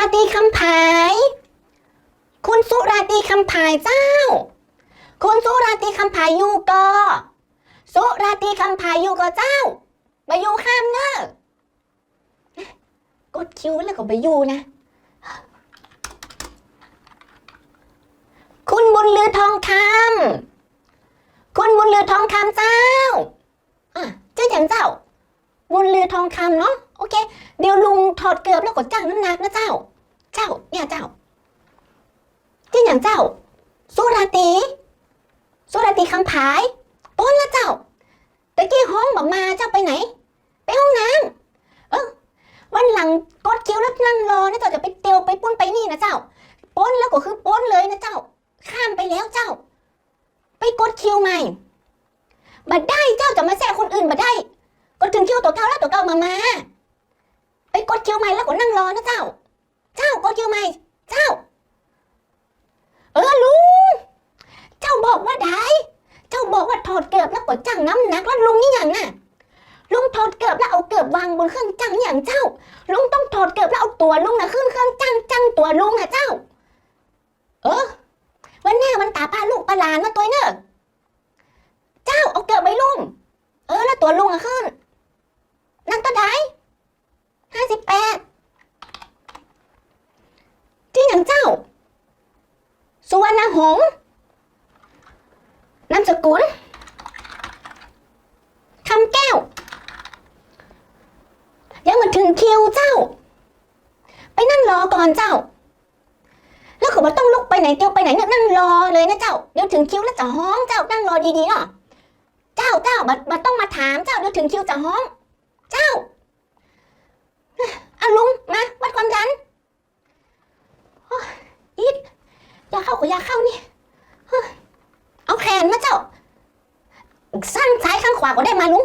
ราตรีคำผาย คุณสุราตรีคำผายเจ้า คุณสุราตรีคำผายอยู่กอสุราตรีคำผายอยู่กอเจ้าไปอยู่ข้ามเนอะกดคิวแล้วก็ไปอยู่นะ คุณบุญเลือทองคำคุณบุญเลือทองคำเจ้าอะเจ้าอย่างเจ้าบุญเลือทองคำเนาะโอเค เดี๋ยวลุงถอดเกือบแล้วกดจ้างน้ำหนักนะเจ้า จ้า เนี่ยเจ้าเจ้าอย่างเจ้า สุราตีสุราตีคำผายป้นละเจ้าตะกี้ห้องบอกมาเจ้าไปไหน ไปห้องน้ำเออวันหลังกดคิวแล้วนั่งรอนะเจ้าจะไปเตียวไปปุ้นไปนี่นะเจ้าป้นแล้วก็คือป้นเลยนะเจ้า ข้ามไปแล้วเจ้า ไปกดคิวใหม่บัดได้เจ้าจะมาแซะคนอื่นบัดได้ก็ถึงคิวตัวเก่าแล้วตัวเก่ามามาไปกดคิวใหม่แล้วก็นั่งรอนะเจ้า กดคิวใหมเจ้า เออลุง เจ้าบอกว่าได้ เจ้าบอกว่าถอดเกือบแล้วกดจังน้ำหนักแล้วลุงนี่อย่างน่ะ ลุงถอดเกือบแล้วเอาเกือบวางบนเครื่องจังอย่างเจ้า ลุงต้องถอดเกือบแล้วเอาตัวลุงน่ะขึ้นเครื่องจังจังตัวลุงน่ะเจ้า เออ วันหน้าวันตาพาลูกปลาหลานมาตัวเนอะเจ้าเอาเกือบไปลุง เออแล้วตัวลุงอะขึ้น นั่งตัวใดห้าสิบแปดที่อย่างเจ้า สุวรรณ หงนามสกุลคำแก้ว ยังมาถึงคิวเจ้า ไปนั่งรอก่อนเจ้า แล้วเขาบอกต้องลุกไปไหนเตียวไปไหนเนี่ยนั่งรอเลยนะเจ้า เดี๋ยวถึงคิวแล้วจะห้องเจ้านั่งรอดีๆเนาะ เจ้าเจ้าบัดบัดต้องมาถามเจ้าเดี๋ยวถึงคิวจะห้อง เจ้าอะลุงมาวัดความดันโอ้ยอีด ยาเข้ากับยาเข้านี่เฮ้ยเอาแขนมาเจ้าสั้นซ้ายข้างขวาก็ได้มาลุง